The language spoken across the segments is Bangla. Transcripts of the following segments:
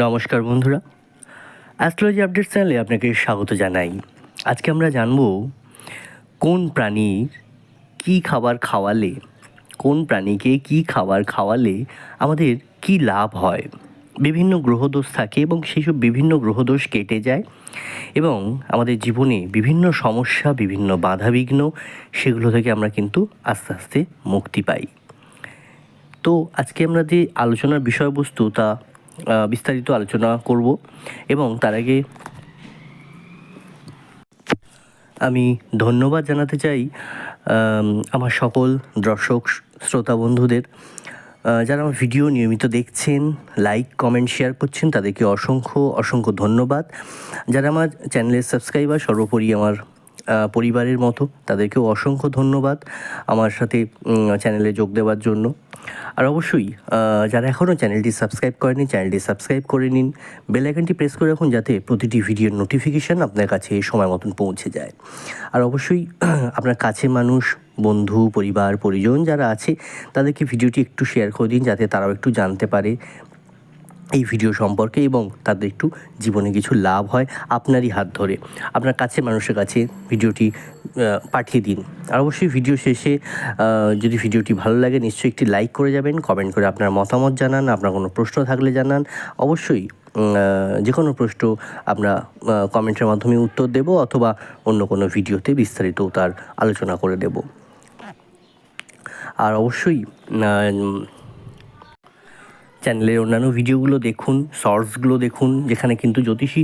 নমস্কার বন্ধুরা। অ্যাস্ট্রোলজি আপডেট চ্যানেলে আপনাকে স্বাগত জানাই। আজকে আমরা জানব কোন প্রাণীর কী খাবার খাওয়ালে, কোন প্রাণীকে কী খাবার খাওয়ালে আমাদের কী লাভ হয়। বিভিন্ন গ্রহদোষ থাকে এবং সেই সব বিভিন্ন গ্রহদোষ কেটে যায় এবং আমাদের জীবনে বিভিন্ন সমস্যা, বিভিন্ন বাধাবিঘ্ন সেগুলো থেকে আমরা কিন্তু আস্তে আস্তে মুক্তি পাই। তো আজকে আমরা যে আলোচনার বিষয়বস্তু তা বিস্তারিত আলোচনা করব এবং তার আগে আমি ধন্যবাদ জানাতে চাই আমার সকল দর্শক, শ্রোতা বন্ধুদের। যারা আমার ভিডিও নিয়মিত দেখছেন, লাইক, কমেন্ট, শেয়ার করছেন, তাদেরকে অসংখ্য অসংখ্য ধন্যবাদ। যারা আমার চ্যানেলের সাবস্ক্রাইবার, সর্বোপরি আমার পরিবারের মতো, তাদেরকেও অসংখ্য ধন্যবাদ আমার সাথে চ্যানেলে যোগ দেওয়ার জন্য। আর অবশ্যই যারা এখনও চ্যানেলটি সাবস্ক্রাইব করেনি চ্যানেলটি সাবস্ক্রাইব করে নিন। বেল প্রেস করে রাখুন যাতে প্রতিটি ভিডিওর নোটিফিকেশান আপনার কাছে সময় মতন পৌঁছে যায়। আর অবশ্যই, আপনার কাছে মানুষ, বন্ধু, পরিবার, পরিজন যারা আছে, তাদেরকে ভিডিওটি একটু শেয়ার করে দিন যাতে তারাও একটু জানতে পারে এই ভিডিও সম্পর্কে এবং তাদের একটু জীবনে কিছু লাভ হয় আপনারই হাত ধরে। আপনার কাছে মানুষের কাছে ভিডিওটি পাঠিয়ে দিন। আর অবশ্যই ভিডিও শেষে যদি ভিডিওটি ভালো লাগে, নিশ্চয়ই একটি লাইক করে যাবেন কমেন্ট করে আপনার মতামত জানান, আপনার কোনো প্রশ্ন থাকলে জানান। অবশ্যই যে কোনো প্রশ্ন আমরা কমেন্টের মাধ্যমে উত্তর দেব অথবা অন্য কোনো ভিডিওতে বিস্তারিত তার আলোচনা করে দেব। আর অবশ্যই চ্যানেলের অন্যান্য ভিডিওগুলো দেখুন শর্টসগুলো দেখুন, যেখানে কিন্তু জ্যোতিষী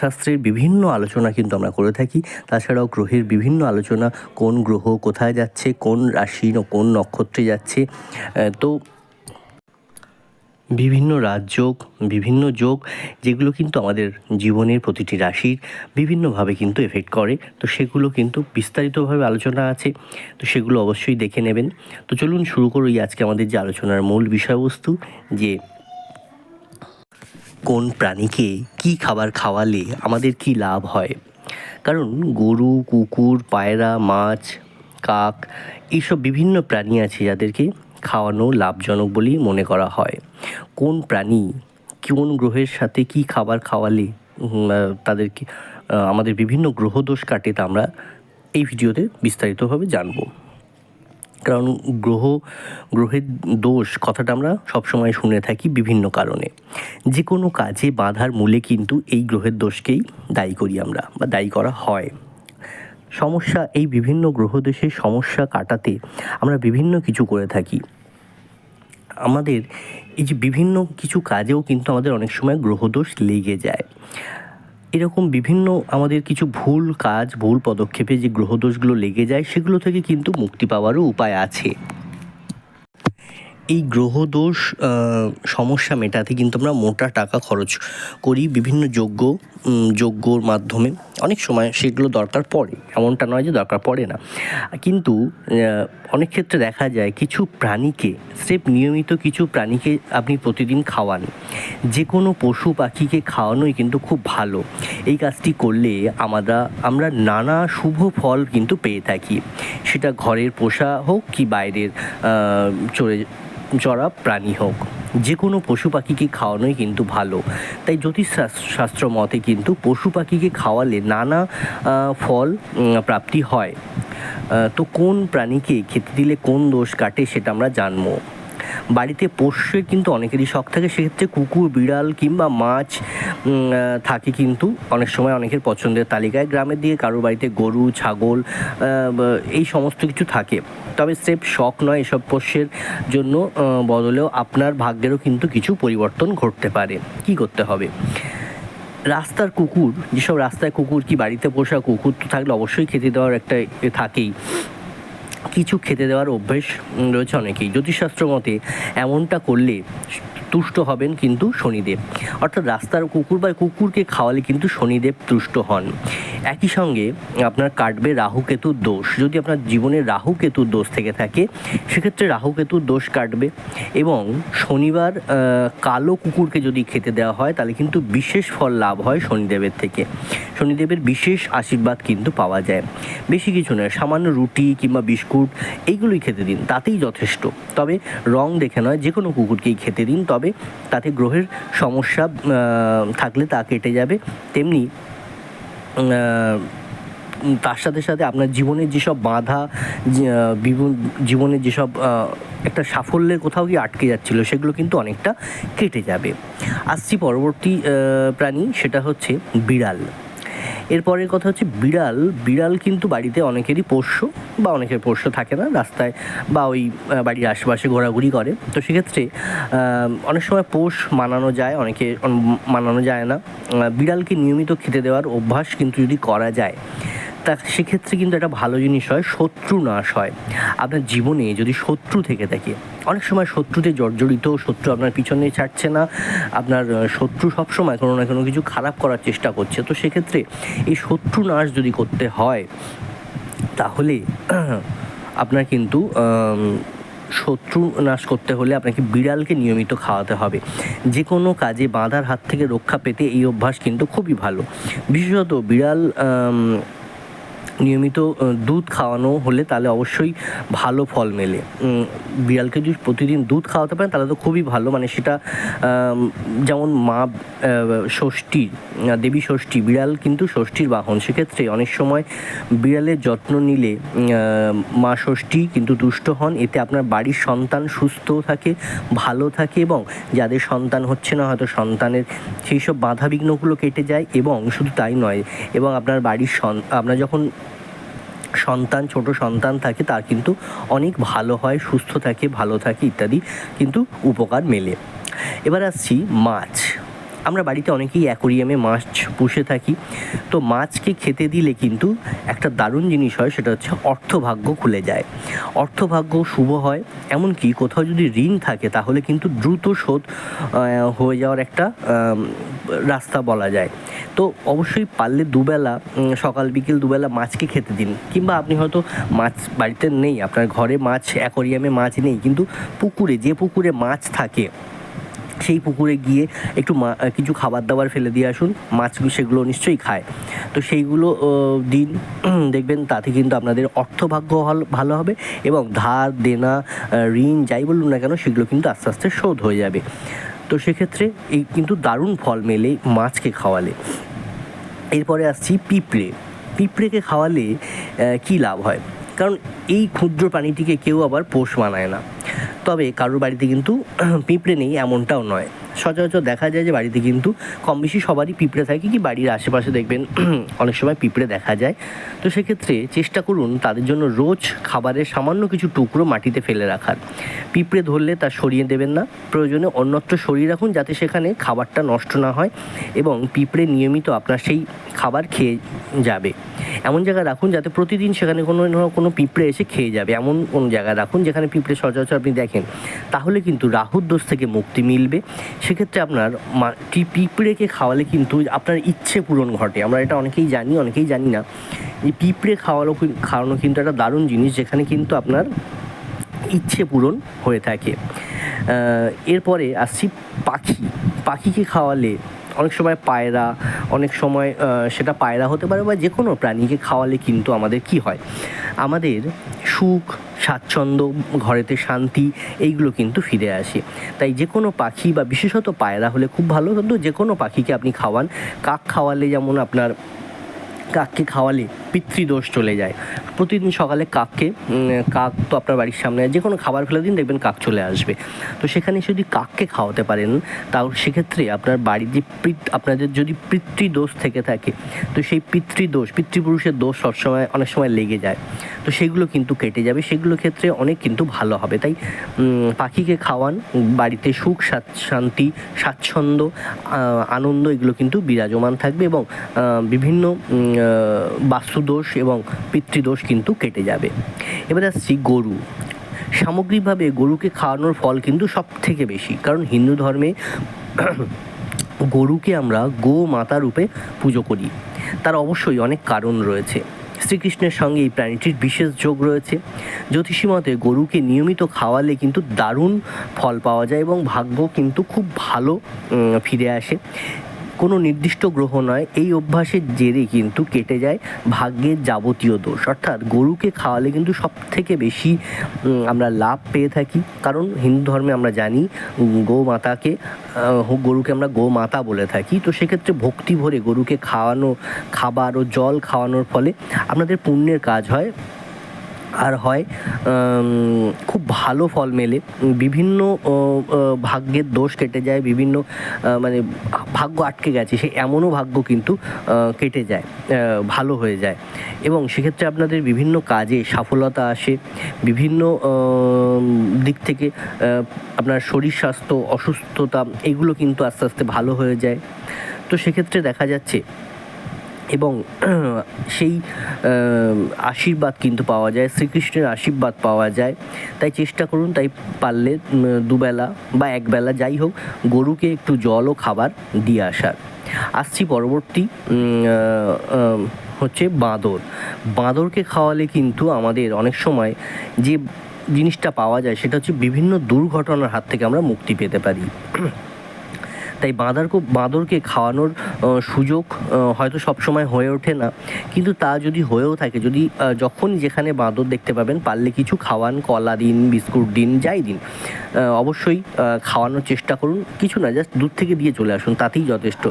শাস্ত্রের বিভিন্ন আলোচনা কিন্তু আমরা করে থাকি। তাছাড়াও গ্রহের বিভিন্ন আলোচনা, কোন গ্রহ কোথায় যাচ্ছে, কোন রাশি, কোন নক্ষত্রে যাচ্ছে তো বিভিন্ন রাজযোগ, বিভিন্ন যোগ, যেগুলো কিন্তু আমাদের জীবনের প্রতিটি রাশির বিভিন্নভাবে কিন্তু এফেক্ট করে। তো সেগুলো কিন্তু বিস্তারিতভাবে আলোচনা আছে, তো সেগুলো অবশ্যই দেখে নেবেন। তো চলুন শুরু করি আজকে আমাদের যে আলোচনার মূল বিষয়বস্তু, যে কোন প্রাণীকে কি খাবার খাওয়ালে আমাদের কি লাভ হয়? কারণ গরু, কুকুর, পায়রা, মাছ, কাক, এইসব বিভিন্ন প্রাণী আছে যাদেরকে খাওয়ানো লাভজনক বলেই মনে করা হয়। কোন প্রাণী কোন গ্রহের সাথে কি খাবার খাওয়ালে তাদেরকে আমাদের বিভিন্ন গ্রহ দোষ কাটে তা আমরা এই ভিডিওতে বিস্তারিতভাবে জানব। কারণ গ্রহ, গ্রহের দোষ কথাটা আমরা সবসময় শুনে থাকি বিভিন্ন কারণে। যে কোনো কাজে বাধার মূলে কিন্তু এই গ্রহের দোষকেই দায়ী করি আমরা বা দায়ী করা হয়। সমস্যা এই বিভিন্ন গ্রহদোষের সমস্যা কাটাতে আমরা বিভিন্ন কিছু করে থাকি। আমাদের এই যে বিভিন্ন কিছু কাজেও কিন্তু আমাদের অনেক সময় গ্রহদোষ লেগে যায়। এরকম বিভিন্ন আমাদের কিছু ভুল কাজ, ভুল পদক্ষেপে যে গ্রহদোষগুলো লেগে যায়, সেগুলো থেকে কিন্তু মুক্তি পাওয়ারও উপায় আছে। এই গ্রহদোষ সমস্যা মেটাতে কিন্তু আমরা মোটা টাকা খরচ করি বিভিন্ন যোগ্য যজ্ঞর মাধ্যমে। অনেক সময় সেগুলো দরকার পড়ে। এমনটা নয় যে দরকার পড়ে না। কিন্তু অনেক ক্ষেত্রে দেখা যায় কিছু প্রাণীকে, স্রেফ নিয়মিত কিছু প্রাণীকে আপনি প্রতিদিন খাওয়ান। যে কোনো পশু পাখিকে খাওয়ানোই কিন্তু খুব ভালো। এই কাজটি করলে আমরা আমরা নানা শুভ ফল কিন্তু পেয়ে থাকি। সেটা ঘরের পোষা হোক কি বাইরের চড়ে চড়া প্রাণী হোক। যে কোনো পশু পাখিকে খাওয়ানোই কিন্তু ভালো। তাই জ্যোতিষ শাস- শাস্ত্র মতে কিন্তু পশু পাখিকে খাওয়ালে নানা ফল প্রাপ্তি হয়। তো কোন প্রাণীকে খেতে দিলে কোন দোষ কাটে সেটা আমরা জানব। বাড়িতে পোষ্যের কিন্তু অনেকেরই শখ থাকে, সেক্ষেত্রে কুকুর, বিড়াল কিংবা মাছ থাকে কিন্তু অনেক সময় অনেকের পছন্দের তালিকায়। গ্রামের দিকে কারোর বাড়িতে গরু, ছাগল এই সমস্ত কিছু থাকে। তবে স্রেফ শখ নয় এসব পোষ্যের জন্য বদলেও আপনার ভাগ্যেরও কিন্তু কিছু পরিবর্তন ঘটতে পারে। কি করতে হবে? রাস্তার কুকুর, যেসব রাস্তায় কুকুর কি বাড়িতে পোষা কুকুর তো থাকলে অবশ্যই খেতে দেওয়ার একটা থাকেই। কিছু খেতে দেওয়ার অভ্যেস রয়েছে অনেকেই। জ্যোতিষশাস্ত্র মতে এমনটা করলে তুষ্ট হবেন কিন্তু শনিদেব। অর্থাৎ রাস্তার কুকুর বা কুকুরকে খাওয়ালে কিন্তু শনিদেব তুষ্ট হন। একই সঙ্গে আপনার কাটবে রাহু কেতুর দোষ। যদি আপনার জীবনে রাহু কেতুর দোষ থেকে থাকে, সেক্ষেত্রে রাহু কেতুর দোষ কাটবে এবং শনিবার কালো কুকুরকে যদি খেতে দেওয়া হয়, তাহলে কিন্তু বিশেষ ফল লাভ হয় শনিদেবের থেকে। শনিদেবের বিশেষ আশীর্বাদ কিন্তু পাওয়া যায়। বেশি কিছু নয়, সামান্য রুটি কিংবা বিস্কুট এইগুলোই খেতে দিন, তাতেই যথেষ্ট। তবে রং দেখে নয়, যে কোনো কুকুরকেই খেতে দিন, তবে তাতে গ্রহের সমস্যা থাকলে তা কেটে যাবে। তেমনি তার সাথে সাথে আপনার জীবনের যেসব বাধা জীবনের যেসব একটা সাফল্যের কোথাও গিয়ে আটকে যাচ্ছিল, সেগুলো কিন্তু অনেকটা কেটে যাবে। আসছি পরবর্তী প্রাণী, সেটা হচ্ছে বিড়াল। এরপরের কথা হচ্ছে বিড়াল। বিড়াল কিন্তু বাড়িতে অনেকেরই পোষ্য বা অনেকের পোষ্য থাকে না, রাস্তায় বা ওই বাড়ির আশেপাশে ঘোরাঘুরি করে। তো সেক্ষেত্রে অনেক সময় পোষ মানানো যায়, অনেকে মানানো যায় না। বিড়ালকে নিয়মিত খেতে দেওয়ার অভ্যাস কিন্তু যদি করা যায় তা সেক্ষেত্রে কিন্তু একটা ভালো জিনিস হয়, শত্রু নাশ হয়। আপনার জীবনে যদি শত্রু থেকে থাকে, অনেক সময় শত্রুতে জর্জরিত, শত্রু আপনার পিছনে ছাড়ছে না, আপনার শত্রু সবসময় কোনো না কোনো কিছু খারাপ করার চেষ্টা করছে। তো সেক্ষেত্রে এই শত্রু নাশ যদি করতে হয়, তাহলে আপনার কিন্তু শত্রু নাশ করতে হলে আপনাকে বিড়ালকে নিয়মিত খাওয়াতে হবে। যে কোনো কাজে বাঁধার হাত থেকে রক্ষা পেতে এই অভ্যাস কিন্তু খুবই ভালো। বিশেষত বিড়াল নিয়মিত দুধ খাওয়ানো হলে তাহলে অবশ্যই ভালো ফল মেলে। বিড়ালকে যদি প্রতিদিন দুধ খাওয়াতে পারেন, তাহলে তো খুবই ভালো। মানে সেটা যেমন মা ষষ্ঠী দেবী ষষ্ঠী, বিড়াল কিন্তু ষষ্ঠীর বাহন। সেক্ষেত্রে অনেক সময় বিড়ালের যত্ন নিলে মা ষষ্ঠী কিন্তু তুষ্ট হন। এতে আপনার বাড়ির সন্তান সুস্থ থাকে, ভালো থাকে এবং যাদের সন্তান হচ্ছে না, হয়তো সন্তানের সেই সব বাধা বিঘ্নগুলো কেটে যায় এবং শুধু তাই নয়, এবং আপনার বাড়ির সন- আপনার যখন সন্তান, ছোট সন্তান থাকে, তার কিন্তু অনেক ভালো হয়, সুস্থ থাকে, ভালো থাকে ইত্যাদি কিন্তু উপকার মেলে। এবার আসছি মাছ। আমরা বাড়িতে অনেকেই অ্যাকোরিয়ামে মাছ পুষে থাকি। তো মাছকে খেতে দিলে কিন্তু একটা দারুণ জিনিস হয়, সেটা হচ্ছে অর্থভাগ্য খুলে যায়। অর্থভাগ্য শুভ হয়, এমনকি কোথাও যদি ঋণ থাকে, তাহলে কিন্তু দ্রুত শোধ হয়ে যাওয়ার একটা রাস্তা বলা যায়। তো অবশ্যই পারলে দুবেলা সকাল, বিকেল দুবেলা মাছকে খেতে দিন। কিংবা আপনি হয়তো মাছ বাড়িতে নেই, আপনার ঘরে মাছ, অ্যাকোরিয়ামে মাছ নেই, কিন্তু পুকুরে, যে পুকুরে মাছ থাকে সেই পুকুরে গিয়ে একটু কিছু খাবার দাবার ফেলে দিয়ে আসুন। মাছ সেগুলো নিশ্চয়ই খায়। তো সেইগুলো দিন দেখবেন তাতে কিন্তু আপনাদের অর্থভাগ্য ভালো হবে এবং ধার, দেনা ঋণ যাই বলুন না কেন, সেগুলো কিন্তু আস্তে আস্তে শোধ হয়ে যাবে। তো সেক্ষেত্রে এই কিন্তু দারুণ ফল মেলে মাছকে খাওয়ালে। এরপরে আসছি পিঁপড়ে। পিঁপড়েকে খাওয়ালে কী লাভ হয়? কারণ এই ক্ষুদ্র প্রাণীটিকে কেউ আবার পোষ মানায় না। তবে কারোর বাড়িতে কিন্তু পিঁপড়ে নেই এমনটাও নয়। সচরাচর দেখা যায় যে বাড়িতে কিন্তু কম বেশি সবারই পিঁপড়ে থাকে কি বাড়ির আশেপাশে দেখবেন, অনেক সময় পিঁপড়ে দেখা যায়। তো সেক্ষেত্রে চেষ্টা করুন তাদের জন্য রোজ খাবারের সামান্য কিছু টুকরো মাটিতে ফেলে রাখার। পিঁপড়ে ধরলে তা সরিয়ে দেবেন না। প্রয়োজনে অন্যত্র সরিয়ে রাখুন যাতে সেখানে খাবারটা নষ্ট না হয় এবং পিঁপড়ে নিয়মিত আপনার সেই খাবার খেয়ে যাবে। এমন জায়গায় রাখুন যাতে প্রতিদিন সেখানে কোনো কোনো পিঁপড়ে এসে খেয়ে যাবে। এমন কোনো জায়গায় রাখুন যেখানে পিঁপড়ে সচরাচর আপনি দেখেন। তাহলে কিন্তু রাহুর দোষ থেকে মুক্তি মিলবে। সেক্ষেত্রে আপনার মা- কি পিঁপড়েকে খাওয়ালে কিন্তু আপনার ইচ্ছে পূরণ ঘটে। আমরা এটা অনেকেই জানি অনেকেই জানি না। এই পিঁপড়ে খাওয়ানো খাওয়ানো কিন্তু একটা দারুণ জিনিস যেখানে কিন্তু আপনার ইচ্ছে পূরণ হয়ে থাকে। এরপরে আসছি পাখি। পাখিকে খাওয়ালে অনেক সময় পায়রা, অনেক সময় সেটা পায়রা হতে পারে বা যে কোনো প্রাণীকে খাওয়ালে কিন্তু আমাদের কি হয়? আমাদের সুখ, স্বাচ্ছন্দ্য, ঘরেতে শান্তি, এইগুলো কিন্তু ফিরে আসে। তাই যে কোনো পাখি বা বিশেষত পায়রা হলে খুব ভালো, কিন্তু যে কোনো পাখিকে আপনি খাওয়ান। কাক খাওয়ালে যেমন আপনার কাককে খাওয়ালে পিতৃদোষ চলে যায়। প্রতিদিন সকালে কাককে কাক তো আপনার বাড়ির সামনে যে কোনো খাবার ফেলে দিন, দেখবেন কাক চলে আসবে। তো সেখানে যদি কাককে খাওয়াতে পারেন তাও সেক্ষেত্রে আপনার বাড়ির যে আপনাদের যদি পিতৃদোষ থেকে থাকে, তো সেই পিতৃদোষ, পিতৃপুরুষের দোষ সবসময়, অনেক সময় লেগে যায়। তো সেগুলো কিন্তু কেটে যাবে, সেগুলো ক্ষেত্রে অনেক কিন্তু ভালো হবে। তাই পাখিকে খাওয়ান, বাড়িতে সুখ শান্তি, স্বাচ্ছন্দ্য আনন্দ, এগুলো কিন্তু বিরাজমান থাকবে এবং বিভিন্ন বাস্তুদোষ এবং পিতৃদোষ কিন্তু কেটে যাবে। এবার আসছি গরু। সামগ্রিকভাবে গরুকে খাওয়ানোর ফল কিন্তু সব থেকে বেশি, কারণ হিন্দু ধর্মে গরুকে আমরা গো মাতা রূপে পুজো করি। তার অবশ্যই অনেক কারণ রয়েছে। শ্রীকৃষ্ণের সঙ্গে এই প্রাণীটির বিশেষ যোগ রয়েছে। জ্যোতিষী মতে গরুকে নিয়মিত খাওয়ালে কিন্তু দারুণ ফল পাওয়া যায় এবং ভাগ্য কিন্তু খুব ভালো ফিরে আসে। কোনো নির্দিষ্ট গ্রহ নয়, এই অভ্যাসের জেরে কিন্তু কেটে যায় ভাগ্যের যাবতীয় দোষ। অর্থাৎ গরুকে খাওয়ালে কিন্তু সব থেকে বেশি আমরা লাভ পেয়ে থাকি। কারণ হিন্দু ধর্মে আমরা জানি, গোমাতাকে গরুকে আমরা গোমাতা বলে থাকি। তো সেক্ষেত্রে ভক্তি ভরে গরুকে খাওয়ানো, খাবার ও জল খাওয়ানোর ফলে আপনাদের পুণ্যের কাজ হয়। আর হয় খুব ভালো ফল মেলে। বিভিন্ন ভাগ্যের দোষ কেটে যায়, বিভিন্ন মানে ভাগ্য আটকে গেছে, সে এমনও ভাগ্য কিন্তু কেটে যায় ভালো হয়ে যায়। এবং সেক্ষেত্রে আপনাদের বিভিন্ন কাজে সফলতা আসে, বিভিন্ন দিক থেকে আপনার শরীর স্বাস্থ্য, অসুস্থতা, এগুলো কিন্তু আস্তে আস্তে ভালো হয়ে যায়। তো সেক্ষেত্রে দেখা যাচ্ছে এবং সেই আশীর্বাদ কিন্তু পাওয়া যায়, শ্রীকৃষ্ণের আশীর্বাদ পাওয়া যায়। তাই চেষ্টা করুন, তাই পারলে দুবেলা বা একবেলা যাই হোক, গরুকে একটু জল ও খাবার দিয়ে আসার। আসছি পরবর্তী হচ্ছে বাঁদর। বাঁদরকে খাওয়ালে কিন্তু আমাদের অনেক সময় যে জিনিসটা পাওয়া যায়, সেটা হচ্ছে বিভিন্ন দুর্ঘটনার হাত থেকে আমরা মুক্তি পেতে পারি। তাই বাঁদরকে বাঁদরকে খাওয়ানোর সুযোগ হয়তো সবসময় হয়ে ওঠে না। কিন্তু তা যদি হয়েও থাকে যদি আহ, যখনই যেখানে বাঁদর দেখতে পাবেন পারলে কিছু খাওয়ান কলা দিন বিস্কুট দিন যাই দিন অবশ্যই খাওয়ানোর চেষ্টা করুন। কিছু না জাস্ট দূর থেকে দিয়ে চলে আসুন তাতেই যথেষ্ট।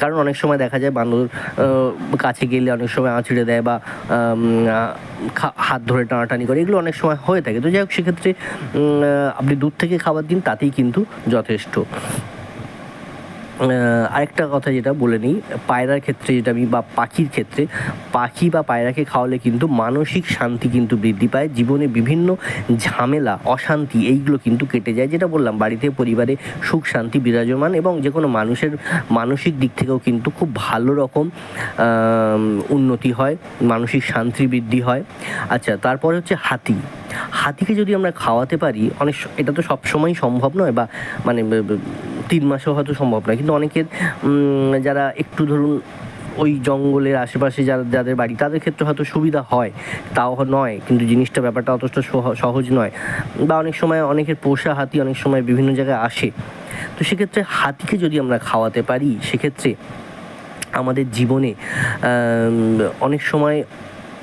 কারণ অনেক সময় দেখা যায় বাঁদর কাছে গেলে অনেক সময় আঁচড়ে দেয় বা হাত ধরে টানাটানি করে এগুলো অনেক সময় হয়ে থাকে। তো যাই হোক সেক্ষেত্রে আপনি দূর থেকে খাবার দিন তাতেই কিন্তু যথেষ্ট। আরেকটা কথা যেটা বলে নিই, পায়রার ক্ষেত্রে যেটা আমি বা পাখির ক্ষেত্রে, পাখি বা পায়রাকে খাওয়ালে কিন্তু মানসিক শান্তি কিন্তু বৃদ্ধি পায়, জীবনে বিভিন্ন ঝামেলা, অশান্তি, এইগুলো কিন্তু কেটে যায়, যেটা বললাম, বাড়িতে, পরিবারে সুখ, শান্তি বিরাজমান এবং যে কোনো মানুষের মানসিক দিক থেকেও কিন্তু খুব ভালো রকম উন্নতি হয়, মানসিক শান্তি বৃদ্ধি হয়। আচ্ছা তারপরে হচ্ছে হাতি। হাতিকে যদি আমরা খাওয়াতে পারি, অনেক এটা তো সবসময় সম্ভব নয় বা মানে তিন মাসেও হয়তো সম্ভব নয়। কিন্তু অনেকের যারা একটু ধরুন ওই জঙ্গলের আশেপাশে যারা, যাদের বাড়ি, তাদের ক্ষেত্রে হয়তো সুবিধা হয়, তাও নয়। কিন্তু জিনিসটা ব্যাপারটা অতটা সহ- সহজ নয়। বা অনেক সময় অনেকের পোষা হাতি অনেক সময় বিভিন্ন জায়গায় আসে। তো সেক্ষেত্রে হাতিকে যদি আমরা খাওয়াতে পারি, সেক্ষেত্রে আমাদের জীবনে অনেক সময়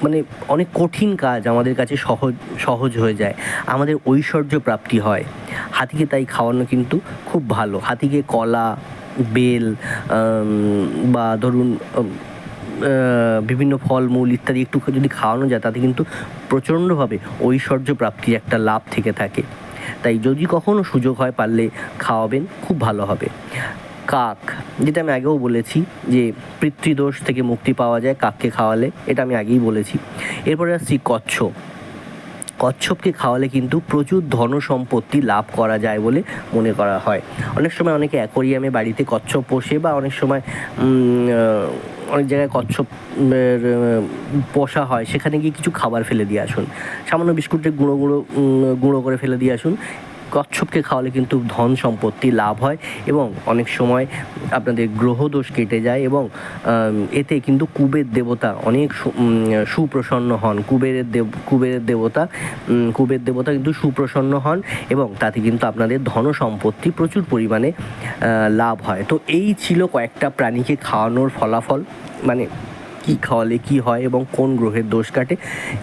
মানে অনেক কঠিন কাজ আমাদের কাছে সহজ সহজ হয়ে যায়। আমাদের ঐশ্বর্য প্রাপ্তি হয়। হাতিকে তাই খাওয়ানো কিন্তু খুব ভালো। হাতিকে কলা, বেল বা ধরুন বিভিন্ন ফলমূল ইত্যাদি একটু যদি খাওয়ানো যায়, তাতে কিন্তু প্রচণ্ডভাবে ঐশ্বর্য প্রাপ্তির একটা লাভ থেকে থাকে। তাই যদি কখনও সুযোগ হয়, পারলে খাওয়াবেন, খুব ভালো হবে। কাক যেটা আমি আগেও বলেছি যে পিতৃদোষ থেকে মুক্তি পাওয়া যায় কাককে খাওয়ালে এটা আমি আগেই বলেছি। এরপরে আসছি কচ্ছপ। কচ্ছপকে খাওয়ালে কিন্তু প্রচুর ধন সম্পত্তি লাভ করা যায় বলে মনে করা হয়। অনেক সময় অনেকে অ্যাকোরিয়ামে বাড়িতে কচ্ছপ পোষে বা অনেক সময় অনেক জায়গায় কচ্ছপের আহ, পোষা হয় সেখানে গিয়ে কিছু খাবার ফেলে দিয়ে আসুন। সামান্য বিস্কুটের গুঁড়ো গুঁড়ো গুঁড়ো করে ফেলে দিয়ে আসুন। কচ্ছপকে খাওয়ালে কিন্তু ধন সম্পত্তি লাভ হয় এবং অনেক সময় আপনাদের গ্রহদোষ কেটে যায় এবং এতে কিন্তু কুবের দেবতা অনেক সুপ্রসন্ন হন। কুবেরের দেব কুবেরের দেবতা কুবের দেবতা কিন্তু সুপ্রসন্ন হন এবং তাতে কিন্তু আপনাদের ধন সম্পত্তি প্রচুর পরিমাণে লাভ হয়। তো এই ছিল কয়েকটা প্রাণীকে খাওয়ানোর ফলাফল। মানে কি খাওয়ালে কি হয় এবং কোন গ্রহের দোষ কাটে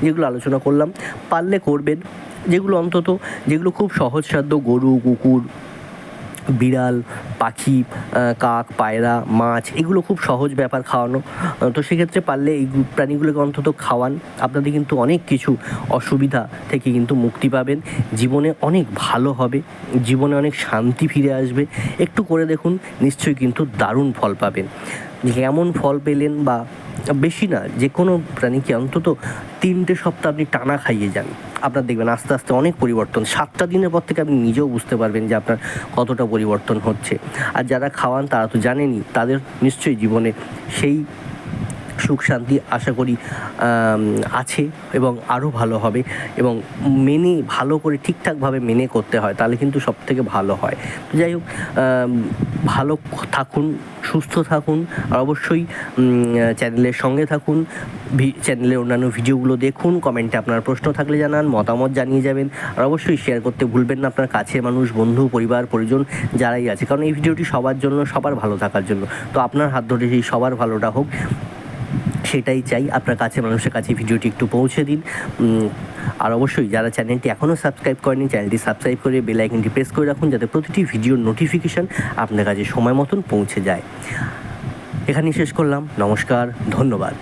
যেগুলো আলোচনা করলাম। পারলে করবেন, যেগুলো অন্তত, যেগুলো খুব সহজসাধ্য, গরু, কুকুর, বিড়াল, পাখি কাক, পায়রা, মাছ, এগুলো খুব সহজ ব্যাপার খাওয়ানো। তো সেক্ষেত্রে পারলে এই প্রাণীগুলোকে অন্তত খাওয়ান। আপনাদের কিন্তু অনেক কিছু অসুবিধা থেকে কিন্তু মুক্তি পাবেন। জীবনে অনেক ভালো হবে, জীবনে অনেক শান্তি ফিরে আসবে। একটু করে দেখুন, নিশ্চয়ই কিন্তু দারুণ ফল পাবেন। কেমন ফল পেলেন বা বেশি না, যে কোনো প্রাণীকে অন্তত তিনটে সপ্তাহ আপনি টানা খাইয়ে যান। আপনার দেখবেন আস্তে আস্তে অনেক পরিবর্তন। সাতটা দিনের পর থেকে আপনি নিজেও বুঝতে পারবেন যে আপনার কতটা পরিবর্তন হচ্ছে। আর যারা খাওয়ান তারা তো জানেনি তাদের নিশ্চয়ই জীবনে সেই সুখ, শান্তি আশা করি আছে এবং আরও ভালো হবে এবং মেনে, ভালো করে ঠিকঠাকভাবে মেনে করতে হয়, তাহলে কিন্তু সব থেকে ভালো হয়। তো যাই হোক ভালো থাকুন, সুস্থ থাকুন, আর অবশ্যই চ্যানেলের সঙ্গে থাকুন চ্যানেলের অন্যান্য ভিডিওগুলো দেখুন, কমেন্টে আপনার প্রশ্ন থাকলে জানান, মতামত জানিয়ে যাবেন, আর অবশ্যই শেয়ার করতে ভুলবেন না আপনার কাছের মানুষ, বন্ধু, পরিবার, পরিজন যারাই আছে, কারণ এই ভিডিওটি সবার জন্য, সবার ভালো থাকার জন্য। তো আপনার হাত ধরে সেই সবার ভালোটা হোক। সেটাই চাই। আপনার কাছে, মানুষের কাছে ভিডিওটি একটু পৌঁছে দিন। আর অবশ্যই যারা চ্যানেলটি এখনও সাবস্ক্রাইব করেনি, চ্যানেলটি সাবস্ক্রাইব করে বেল আইকনটি প্রেস করে রাখুন যাতে প্রতিটি ভিডিওর নোটিফিকেশান আপনার কাছে সময় মতন পৌঁছে যায়। এখানেই শেষ করলাম। নমস্কার, ধন্যবাদ।